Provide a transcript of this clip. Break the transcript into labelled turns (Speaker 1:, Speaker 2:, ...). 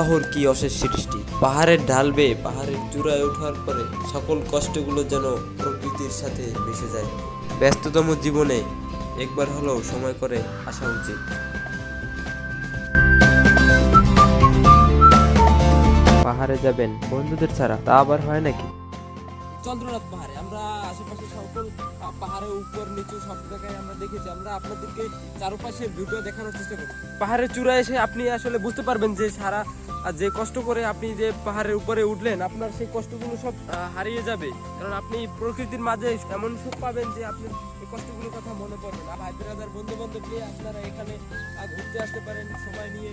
Speaker 1: আল্লাহর কি অশেষ সৃষ্টি? পাহাড়ের ঢাল বেয়ে পাহাড়ের চূড়ায় ওঠার পরে সকল কষ্টগুলো যেন প্রকৃতির সাথে মিশে যায়। ব্যস্ততম জীবনে একবার হলেও সময় করে আসা উচিত। পাহাড়ে যাবেন বন্ধুদের ছাড়া তা আবার হয় নাকি?
Speaker 2: চন্দ্রনাথ পাহাড়ে আমরা আশেপাশে সকল পাহাড়ের উপর নিচু সব জায়গায় আমরা দেখেছি। আমরা আপনাদেরকে চারপাশে ভিডিও দেখানোর চেষ্টা করি পাহাড়ের চূড়ায় এসে আপনি আসলে বুঝতে পারবেন যে সারা আহ, যে কষ্ট করে আপনি যে পাহাড়ের উপরে উঠলেন আপনার সেই কষ্টগুলো সব হারিয়ে যাবে। কারণ আপনি প্রকৃতির মাঝে এমন সুখ পাবেন যে আপনি এই কষ্টগুলোর কথা মনে পড়বেন আর ভাই বন্ধু বান্ধব নিয়ে আপনারা এখানে ঘুরতে আসতে পারেন সময় নিয়ে।